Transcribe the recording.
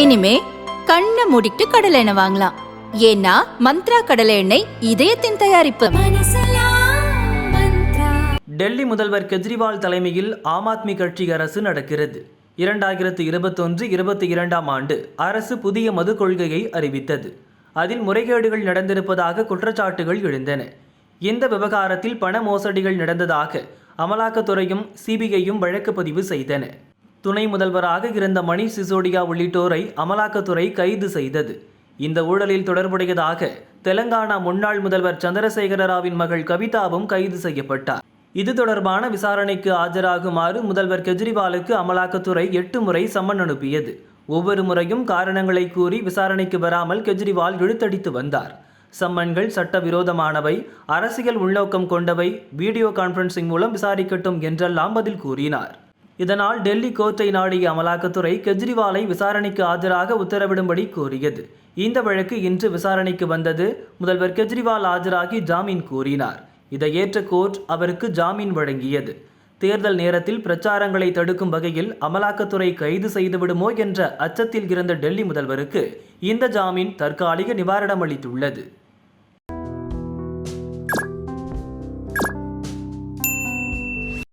இனிமே கண்ணை மூடிட்டு கடலை எண்ணெய் வாங்கலாம். ஏன்னா மந்த்ரா கடலை எண்ணெய் இதயத்தின் தயாரிப்பு. டெல்லி முதல்வர் கெஜ்ரிவால் தலைமையில் ஆம் ஆத்மி கட்சி அரசு நடக்கிறது. இரண்டாயிரத்து இருபத்தொன்று இருபத்தி இரண்டாம் ஆண்டு அரசு புதிய மது கொள்கையை அறிவித்தது. அதில் முறைகேடுகள் நடந்திருப்பதாக குற்றச்சாட்டுகள் எழுந்தன. இந்த விவகாரத்தில் பண மோசடிகள் நடந்ததாக அமலாக்கத்துறையும் சிபிஐயும் வழக்கு பதிவு செய்தன. துணை முதல்வராக இருந்த மணிஷ் சிசோடியா உள்ளிட்டோரை அமலாக்கத்துறை கைது செய்தது. இந்த ஊழலில் தொடர்புடையதாக தெலங்கானா முன்னாள் முதல்வர் சந்திரசேகர ராவின் மகள் கவிதாவும் கைது செய்யப்பட்டார். இது தொடர்பான விசாரணைக்கு ஆஜராகுமாறு முதல்வர் கெஜ்ரிவாலுக்கு அமலாக்கத்துறை எட்டு முறை சம்மன் அனுப்பியது. ஒவ்வொரு முறையும் காரணங்களை கூறி விசாரணைக்கு வராமல் கெஜ்ரிவால் இழுத்தடித்து வந்தார். சம்மன்கள் சட்டவிரோதமானவை அரசியல் உள்நோக்கம் கொண்டவை வீடியோ கான்ஃபரன்சிங் மூலம் விசாரிக்கட்டும் என்றெல்லாம் பதில் கூறினார். இதனால் டெல்லி கோர்ட்டை நாடிய அமலாக்கத்துறை கெஜ்ரிவாலை விசாரணைக்கு ஆஜராக உத்தரவிடும்படி கோரியது. இந்த வழக்கு இன்று விசாரணைக்கு வந்தது. முதல்வர் கெஜ்ரிவால் ஆஜராகி ஜாமீன் கோரினார். இதை ஏற்ற கோர்ட் அவருக்கு ஜாமீன் வழங்கியது. தேர்தல் நேரத்தில் பிரச்சாரங்களை தடுக்கும் வகையில் அமலாக்கத்துறை கைது செய்துவிடுமோ என்ற அச்சத்தில் இருந்த டெல்லி முதல்வருக்கு இந்த ஜாமீன் தற்காலிக நிவாரணம் அளித்துள்ளது.